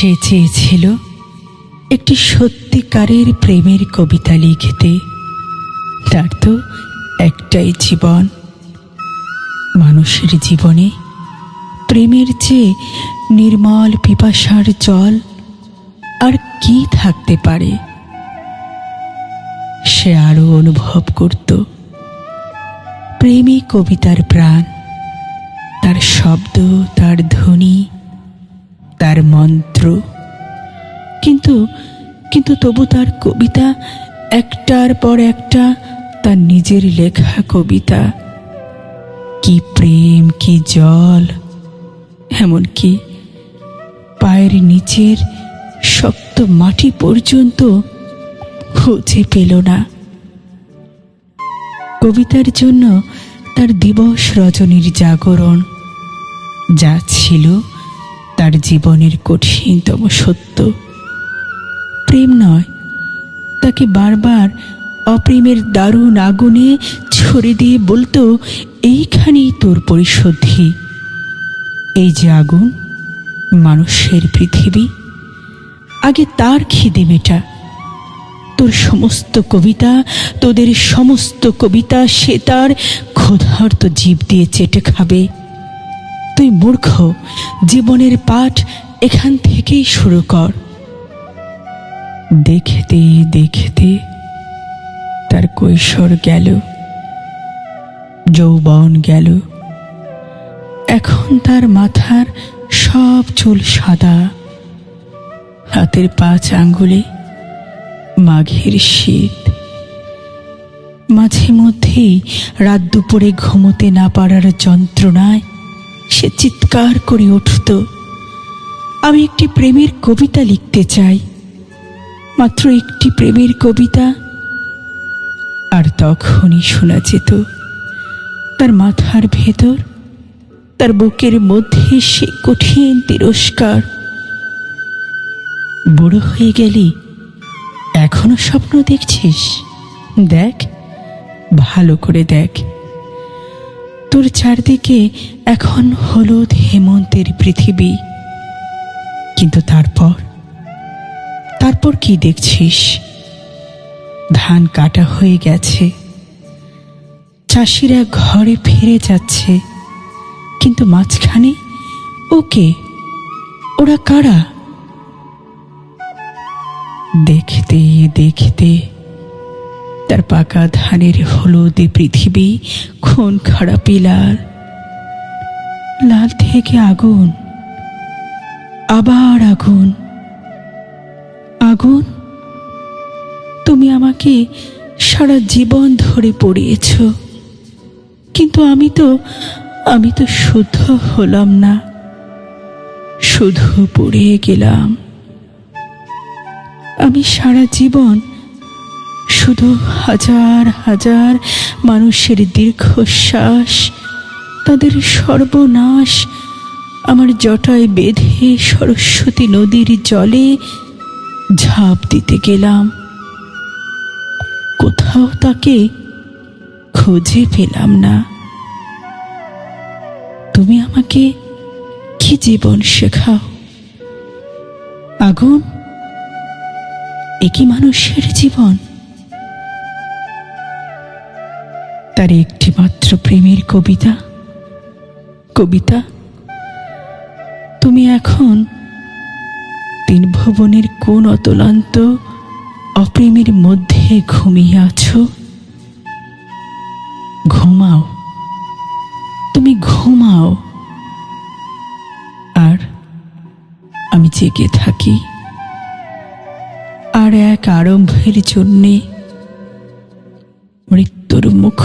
সে চেয়েছিল একটি সত্যিকারের প্রেমের কবিতা লিখতে। তার তো একটাই জীবন। মানুষের জীবনে প্রেমের চেয়ে নির্মল পিপাসার জল আর কি থাকতে পারে? সে আরও অনুভব করত, প্রেমী কবিতার প্রাণ, তার শব্দ, তার ধ্বনি তার মন্ত্র। কিন্তু কিন্তু তবু তার কবিতা একটার পর একটা, তার নিজের লেখা কবিতা। কি প্রেম, কি জল, এমনকি পায়ের নিচের শক্ত মাটি পর্যন্ত খুঁজে পেল না। কবিতার জন্য তার দিবস রজনীর জাগরণ যা ছিল তার জীবনের কঠিনতম সত্য। প্রেম নয়, তাকে বারবার অপ্রেমের দারুণ আগুনে ছড়ে দিয়ে বলতো, এইখানেই তোর পরিশুদ্ধি। এই যে আগুন, মানুষের পৃথিবী, আগে তার খিদে মেটা। তোর সমস্ত কবিতা, তোদের সমস্ত কবিতা, সে তার ক্ষুধার্ত জীব দিয়ে চেটে খাবে। তুই মূর্খ, জীবনের পাঠ এখান থেকেই শুরু কর। দেখতে দেখতে তার কৈশোর গেল, যৌবন গেল। এখন তার মাথার সব চুল সাদা। হাতের পাঁচ আঙ্গুলে মাঘের শীত। মাঝে মধ্যেই রাত দুপুরে ঘুমোতে না পারার যন্ত্রণায় সে চিৎকার করে উঠত। আমি একটি প্রেমের কবিতা লিখতে চাই। মাত্র একটি প্রেমের কবিতা। আর তখনই শোনা যেত তার মাথার ভেতর, তার বুকের মধ্যে সে কঠিন তিরস্কার। বুড়ো হয়ে গেলি, এখনও স্বপ্ন দেখছিস? দেখ, ভালো করে দেখ। তোর চারদিকে এখন হলুদ হেমন্তের পৃথিবী। কিন্তু তারপর? তারপর কি দেখছিস? ধান কাটা হয়ে গেছে। চাষিরা ঘরে ফিরে যাচ্ছে। কিন্তু মাঝখানে ওকে? ওরা কারা? দেখতে দেখতে তার পাকা ধানের হলুদে পৃথিবী, খুন খারাপি লাল লাল থেকে আগুন, আবার আগুন। আগুন, তুমি আমাকে সারা জীবন ধরে পড়িয়েছ। কিন্তু আমি তো আমি তো শুদ্ধ হলাম না। শুধু পড়ে গেলাম। আমি সারা জীবন শুধু হাজার হাজার মানুষের দীর্ঘশ্বাস, তাদের সর্বনাশ, আমার জটায় বেঁধে সরস্বতী নদীর জলে ঝাঁপ দিতে গেলাম। কোথাও তাকে খুঁজে পেলাম না। তুমি আমাকে কি জীবন শেখাও? আগুন একই মানুষের জীবন। তার একটি মাত্র প্রেমের কবিতা। কবিতা, তুমি এখন তিন ভুবনের কোন অতলান্ত অপ্রেমের মধ্যে ঘুমিয়ে আছো? ঘুমাও। তুমি ঘুমাও। আর আমি জেগে থাকি। আর এক আরম্ভের জন্যে মৃত্যুর মুখ